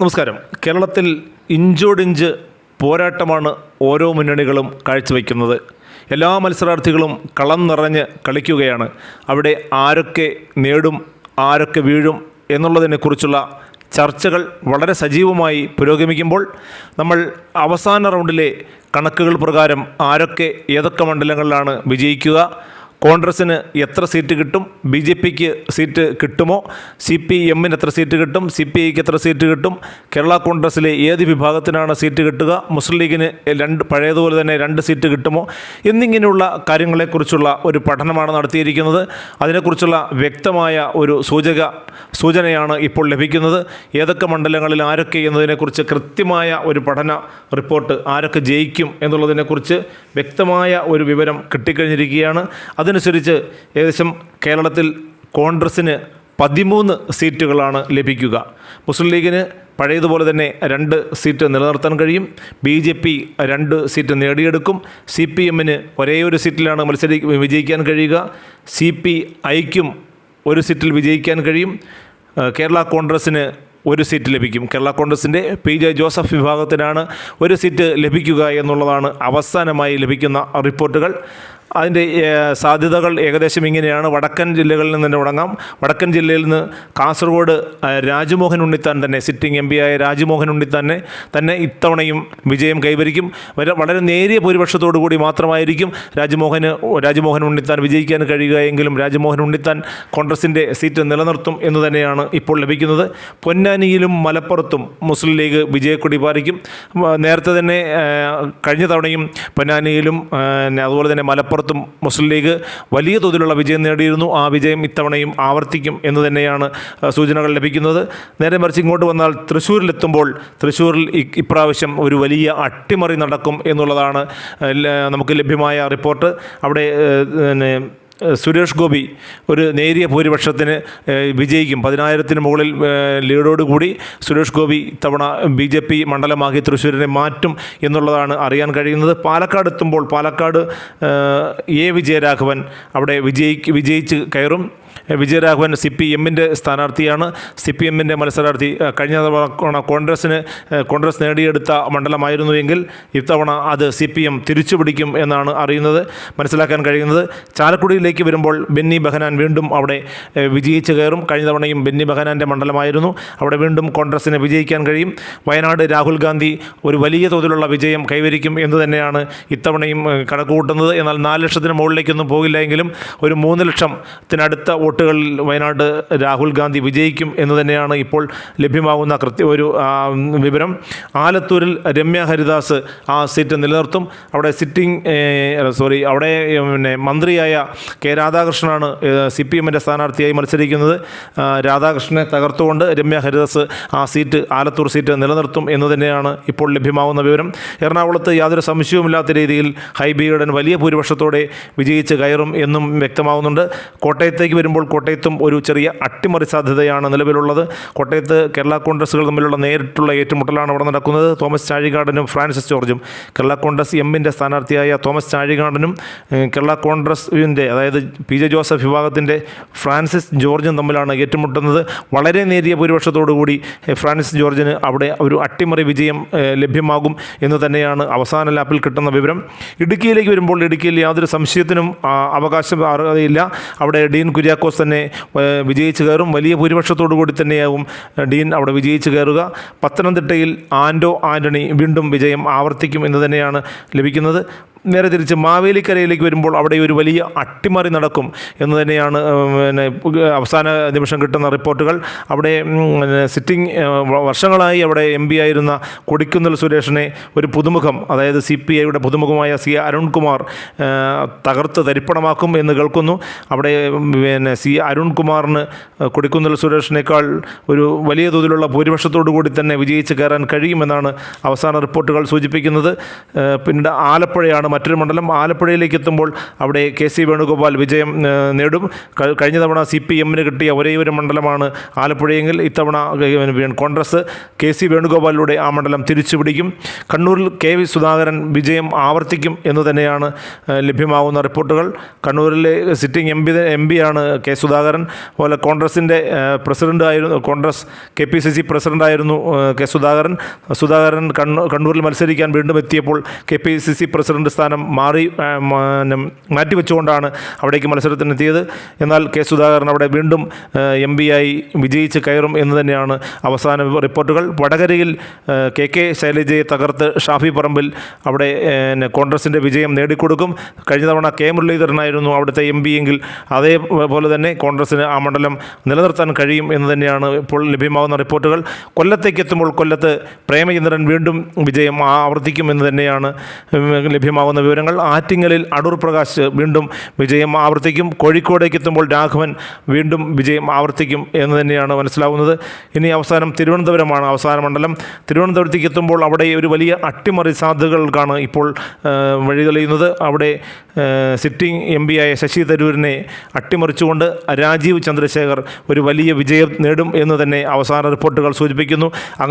നമസ്കാരം. കേരളത്തിൽ ഇഞ്ചോടിഞ്ച് പോരാട്ടമാണ് ഓരോ മുന്നണികളും കാഴ്ചവെക്കുന്നത്. എല്ലാ മത്സരാർത്ഥികളും കളം നിറഞ്ഞ് കളിക്കുകയാണ്. അവിടെ ആരൊക്കെ നേടും ആരൊക്കെ വീഴും എന്നുള്ളതിനെക്കുറിച്ചുള്ള ചർച്ചകൾ വളരെ സജീവമായി പുരോഗമിക്കുമ്പോൾ നമ്മൾ അവസാന റൗണ്ടിലെ കണക്കുകൾ പ്രകാരം ആരൊക്കെ ഏതൊക്കെ മണ്ഡലങ്ങളിലാണ് വിജയിക്കുക കോൺഗ്രസ്സിന് എത്ര സീറ്റ് കിട്ടും? ബി ജെ പിക്ക് സീറ്റ് കിട്ടുമോ? സി പി എമ്മിന് എത്ര സീറ്റ് കിട്ടും? സി പി ഐക്ക് എത്ര സീറ്റ് കിട്ടും? കേരള കോൺഗ്രസ്സിലെ ഏത് വിഭാഗത്തിനാണ് സീറ്റ് കിട്ടുക? മുസ്ലിം ലീഗിന് രണ്ട് പഴയതുപോലെ തന്നെ രണ്ട് സീറ്റ് കിട്ടുമോ? എന്നിങ്ങനെയുള്ള കാര്യങ്ങളെക്കുറിച്ചുള്ള ഒരു പഠനമാണ് നടത്തിയിരിക്കുന്നത്. അതിനെക്കുറിച്ചുള്ള വ്യക്തമായ ഒരു സൂചക സൂചനയാണ് ഇപ്പോൾ ലഭിക്കുന്നത്. ഏതൊക്കെ മണ്ഡലങ്ങളിൽ ആരൊക്കെ എന്നതിനെക്കുറിച്ച് കൃത്യമായ ഒരു പഠന റിപ്പോർട്ട് ആരൊക്കെ ജയിക്കും എന്നുള്ളതിനെക്കുറിച്ച് വ്യക്തമായ ഒരു വിവരം കിട്ടിക്കഴിഞ്ഞിരിക്കുകയാണ്. അതനുസരിച്ച് ഏകദേശം കേരളത്തിൽ കോൺഗ്രസ്സിന് പതിമൂന്ന് സീറ്റുകളാണ് ലഭിക്കുക. മുസ്ലിം ലീഗിന് പഴയതുപോലെ തന്നെ രണ്ട് സീറ്റ് നിലനിർത്താൻ കഴിയും. ബി ജെ പി രണ്ട് സീറ്റ് നേടിയെടുക്കും. സി പി എമ്മിന് ഒരേ ഒരു സീറ്റിലാണ് മത്സരി വിജയിക്കാൻ കഴിയുക. സി പി ഐക്കും ഒരു സീറ്റിൽ വിജയിക്കാൻ കഴിയും. കേരള കോൺഗ്രസ്സിന് ഒരു സീറ്റ് ലഭിക്കും. കേരള കോൺഗ്രസിന്റെ പി ജെ ജോസഫ് വിഭാഗത്തിനാണ് ഒരു സീറ്റ് ലഭിക്കുക എന്നുള്ളതാണ് അവസാനമായി ലഭിക്കുന്ന റിപ്പോർട്ടുകൾ. അതിന്റെ സാധ്യതകൾ ഏകദേശം ഇങ്ങനെയാണ്. വടക്കൻ ജില്ലകളിൽ നിന്ന് തന്നെ തുടങ്ങാം. വടക്കൻ ജില്ലയിൽ നിന്ന് കാസർഗോഡ് രാജ്മോഹൻ ഉണ്ണിത്താൻ തന്നെ സിറ്റിംഗ് എം ആയ രാജ്മോഹൻ ഉണ്ണിത്താൻ തന്നെ ഇത്തവണയും വിജയം കൈവരിക്കും. വര- വളരെ നേരിയ ഭൂരിപക്ഷത്തോടു കൂടി മാത്രമായിരിക്കും രാജ്മോഹന് രാജ്മോഹൻ ഉണ്ണിത്താൻ വിജയിക്കാൻ കഴിയുക എങ്കിലും രാജ്മോഹൻ ഉണ്ണിത്താൻ കോൺഗ്രസിന്റെ സീറ്റ് നിലനിർത്തും എന്ന് തന്നെയാണ് ഇപ്പോൾ ലഭിക്കുന്നത്. പൊന്നാനിയിലും മലപ്പുറത്തും മുസ്ലിം ലീഗ് വിജയക്കൊടി പാലിക്കും നേരത്തെ തന്നെ കഴിഞ്ഞ തവണയും പൊന്നാനിയിലും അതുപോലെ തന്നെ മലപ്പുറത്തും മുസ്ലിം ലീഗ് വലിയ തോതിലുള്ള വിജയം നേടിയിരുന്നു. ആ വിജയം ഇത്തവണയും ആവർത്തിക്കും എന്ന് തന്നെയാണ് സൂചനകൾ ലഭിക്കുന്നത്. നേരെ മറിച്ച് ഇങ്ങോട്ട് വന്നാൽ തൃശ്ശൂരിലെത്തുമ്പോൾ തൃശ്ശൂരിൽ ഇപ്രാവശ്യം ഒരു വലിയ അട്ടിമറി നടക്കും എന്നുള്ളതാണ് നമുക്ക് ലഭ്യമായ റിപ്പോർട്ട്. അവിടെ സുരേഷ് ഗോപി ഒരു നേരിയ ഭൂരിപക്ഷത്തിന് വിജയിക്കും. പതിനായിരത്തിന് മുകളിൽ ലീഡോടുകൂടി സുരേഷ് ഗോപി തവണ ബി ജെ പി മണ്ഡലമാക്കി തൃശ്ശൂരിനെ മാറ്റും എന്നുള്ളതാണ് അറിയാൻ കഴിയുന്നത്. പാലക്കാട് എത്തുമ്പോൾ പാലക്കാട് എ വിജയരാഘവൻ അവിടെ വിജയിക്ക് വിജയിച്ച് കയറും. വിജയരാഘവൻ സി പി എമ്മിന്റെ സ്ഥാനാർത്ഥിയാണ്. സി പി എമ്മിന്റെ മത്സരാർത്ഥി കഴിഞ്ഞ തവണ കോൺഗ്രസ്സിന് കോൺഗ്രസ് നേടിയെടുത്ത മണ്ഡലമായിരുന്നുവെങ്കിൽ ഇത്തവണ അത് സി പി എം തിരിച്ചുപിടിക്കും എന്നാണ് അറിയുന്നത് മനസ്സിലാക്കാൻ കഴിയുന്നത്. ചാലക്കുടിയിലേക്ക് വരുമ്പോൾ ബെന്നി ബെഹനാൻ വീണ്ടും അവിടെ വിജയിച്ച് കയറും. കഴിഞ്ഞ തവണയും ബെന്നി ബെഹനാന്റെ മണ്ഡലമായിരുന്നു. അവിടെ വീണ്ടും കോൺഗ്രസിനെ വിജയിക്കാൻ കഴിയും. വയനാട് രാഹുൽ ഗാന്ധി ഒരു വലിയ തോതിലുള്ള വിജയം കൈവരിക്കും എന്ന് തന്നെയാണ് ഇത്തവണയും കണക്കുകൂട്ടുന്നത്. എന്നാൽ നാല് ലക്ഷത്തിന് മുകളിലേക്കൊന്നും പോകില്ല എങ്കിലും ഒരു മൂന്ന് ലക്ഷത്തിനടുത്ത വോട്ടുകളിൽ വയനാട് രാഹുൽ ഗാന്ധി വിജയിക്കും എന്ന് തന്നെയാണ് ഇപ്പോൾ ലഭ്യമാകുന്ന കൃത്യ ഒരു വിവരം. ആലത്തൂരിൽ രമ്യ ഹരിദാസ് ആ സീറ്റ് നിലനിർത്തും. അവിടെ സിറ്റിംഗ് സോറി അവിടെ പിന്നെ മന്ത്രിയായ കെ രാധാകൃഷ്ണനാണ് സി പി എമ്മിന്റെ സ്ഥാനാർത്ഥിയായി മത്സരിക്കുന്നത്. രാധാകൃഷ്ണനെ തകർത്തുകൊണ്ട് രമ്യ ഹരിദാസ് ആ സീറ്റ് ആലത്തൂർ സീറ്റ് നിലനിർത്തും എന്ന് തന്നെയാണ് ഇപ്പോൾ ലഭ്യമാവുന്ന വിവരം. എറണാകുളത്ത് യാതൊരു സംശയവുമില്ലാത്ത രീതിയിൽ ഹൈബിയുടൻ വലിയ ഭൂരിപക്ഷത്തോടെ വിജയിച്ച് കയറും എന്നും വ്യക്തമാവുന്നുണ്ട്. കോട്ടയത്തേക്ക് വരുമ്പോൾ കോട്ടയത്തും ഒരു ചെറിയ അട്ടിമറി സാധ്യതയാണ് നിലവിലുള്ളത്. കോട്ടയത്ത് കേരള കോൺഗ്രസുകൾ തമ്മിലുള്ള നേരിട്ടുള്ള ഏറ്റുമുട്ടലാണ് അവിടെ നടക്കുന്നത്. തോമസ് ചാഴികാടനും ഫ്രാൻസിസ് ജോർജും. കേരള കോൺഗ്രസ് എമ്മിന്റെ സ്ഥാനാർത്ഥിയായ തോമസ് ചാഴികാടനും കേരള കോൺഗ്രസിന്റെ അതായത് പി ജെ ജോസഫ് വിഭാഗത്തിന്റെ ഫ്രാൻസിസ് ജോർജും തമ്മിലാണ് ഏറ്റുമുട്ടുന്നത്. വളരെ നേരിയ ഭൂരിപക്ഷത്തോടുകൂടി ഫ്രാൻസിസ് ജോർജിന് അവിടെ ഒരു അട്ടിമറി വിജയം ലഭ്യമാകും എന്ന് തന്നെയാണ് അവസാന ലാപ്പിൽ കിട്ടുന്ന വിവരം. ഇടുക്കിയിലേക്ക് വരുമ്പോൾ ഇടുക്കിയിൽ യാതൊരു സംശയത്തിനും അവകാശം അർഹതയില്ല. അവിടെ ഡീൻ കുര്യാക്കോസ് തന്നെ വിജയിച്ചു കയറും. വലിയ കൂടി തന്നെയാവും ഡീൻ അവിടെ വിജയിച്ചു കയറുക. പത്തനംതിട്ടയിൽ ആൻഡോ ആന്റണി വീണ്ടും വിജയം ആവർത്തിക്കും എന്ന് തന്നെയാണ് ലഭിക്കുന്നത്. നേരെ തിരിച്ച് മാവേലിക്കരയിലേക്ക് വരുമ്പോൾ അവിടെ ഒരു വലിയ അട്ടിമറി നടക്കും എന്ന് തന്നെയാണ് പിന്നെ അവസാന നിമിഷം കിട്ടുന്ന റിപ്പോർട്ടുകൾ. അവിടെ സിറ്റിംഗ് വർഷങ്ങളായി അവിടെ എം പി ആയിരുന്ന കൊടിക്കുന്നിൽ സുരേഷിനെ ഒരു പുതുമുഖം അതായത് സി പി ഐയുടെ പുതുമുഖമായ സി അരുൺകുമാർ തകർത്ത് തരിപ്പണമാക്കും എന്ന് കേൾക്കുന്നു. അവിടെ പിന്നെ സി അരുൺകുമാറിന് കൊടിക്കുന്നിൽ സുരേഷിനേക്കാൾ ഒരു വലിയ തോതിലുള്ള ഭൂരിപക്ഷത്തോടു കൂടി തന്നെ വിജയിച്ച് കയറാൻ കഴിയുമെന്നാണ് അവസാന റിപ്പോർട്ടുകൾ സൂചിപ്പിക്കുന്നത്. പിന്നീട് ആലപ്പുഴയാണ് മറ്റൊരു മണ്ഡലം ആലപ്പുഴയിലേക്ക് എത്തുമ്പോൾ അവിടെ കെ സി വേണുഗോപാൽ വിജയം നേടും. കഴിഞ്ഞ തവണ സി പി എമ്മിന് കിട്ടിയ ഒരേ ഒരു മണ്ഡലമാണ് ആലപ്പുഴയെങ്കിൽ ഇത്തവണ കോൺഗ്രസ് കെ സി വേണുഗോപാലിലൂടെ ആ മണ്ഡലം തിരിച്ചുപിടിക്കും. കണ്ണൂരിൽ കെ വി സുധാകരൻ വിജയം ആവർത്തിക്കും എന്ന് തന്നെയാണ് ലഭ്യമാകുന്ന റിപ്പോർട്ടുകൾ. കണ്ണൂരിലെ സിറ്റിംഗ് എം പി എം പിയാണ് കെ സുധാകരൻ. പോലെ കോൺഗ്രസിന്റെ പ്രസിഡന്റ് ആയിരുന്നു Congress K P C C പ്രസിഡന്റായിരുന്നു K Sudhakaran. Sudhakaran കണ്ണൂരിൽ മത്സരിക്കാൻ വീണ്ടും എത്തിയപ്പോൾ K P C C president സ്ഥാനം മാറി മാറ്റിവെച്ചുകൊണ്ടാണ് അവിടേക്ക് മത്സരത്തിനെത്തിയത്. എന്നാൽ കെ. സുധാകരൻ അവിടെ വീണ്ടും എം ആയി വിജയിച്ച് കയറും എന്ന് തന്നെയാണ് അവസാന റിപ്പോർട്ടുകൾ. വടകരയിൽ കെ. കെ. ശൈലജയെ തകർത്ത് ഷാഫി പറമ്പിൽ അവിടെ കോൺഗ്രസിന്റെ വിജയം നേടിക്കൊടുക്കും. കഴിഞ്ഞ തവണ കെ. മുരളീധരനായിരുന്നു അവിടുത്തെ എം പി എങ്കിൽ അതേപോലെ തന്നെ കോൺഗ്രസിന് ആ മണ്ഡലം നിലനിർത്താൻ കഴിയും എന്ന് തന്നെയാണ് ഇപ്പോൾ ലഭ്യമാകുന്ന റിപ്പോർട്ടുകൾ. കൊല്ലത്തേക്ക് എത്തുമ്പോൾ കൊല്ലത്ത് പ്രേമചന്ദ്രൻ വീണ്ടും വിജയം ആവർത്തിക്കും എന്ന് തന്നെയാണ് ഉം, ലഭ്യമാകുന്ന വിവരങ്ങൾ ആറ്റിങ്ങലിൽ അടൂർ പ്രകാശ് വീണ്ടും വിജയം ആവർത്തിക്കും. കോഴിക്കോടേക്ക് എത്തുമ്പോൾ രാഘവൻ വീണ്ടും വിജയം ആവർത്തിക്കും എന്ന് തന്നെയാണ് മനസ്സിലാവുന്നത്. ഇനി അവസാനം തിരുവനന്തപുരമാണ് അവസാന മണ്ഡലം. തിരുവനന്തപുരത്തേക്ക് എത്തുമ്പോൾ അവിടെ ഒരു വലിയ അട്ടിമറി സാധ്യതകൾക്കാണ് ഇപ്പോൾ വഴിതെളിയുന്നത്. അവിടെ സിറ്റിംഗ് എം പിയായ ശശി തരൂരിനെ അട്ടിമറിച്ചുകൊണ്ട് രാജീവ് ചന്ദ്രശേഖർ ഒരു വലിയ വിജയം നേടും എന്ന് തന്നെ അവസാന റിപ്പോർട്ടുകൾ സൂചിപ്പിക്കുന്നു. അങ്ങനെ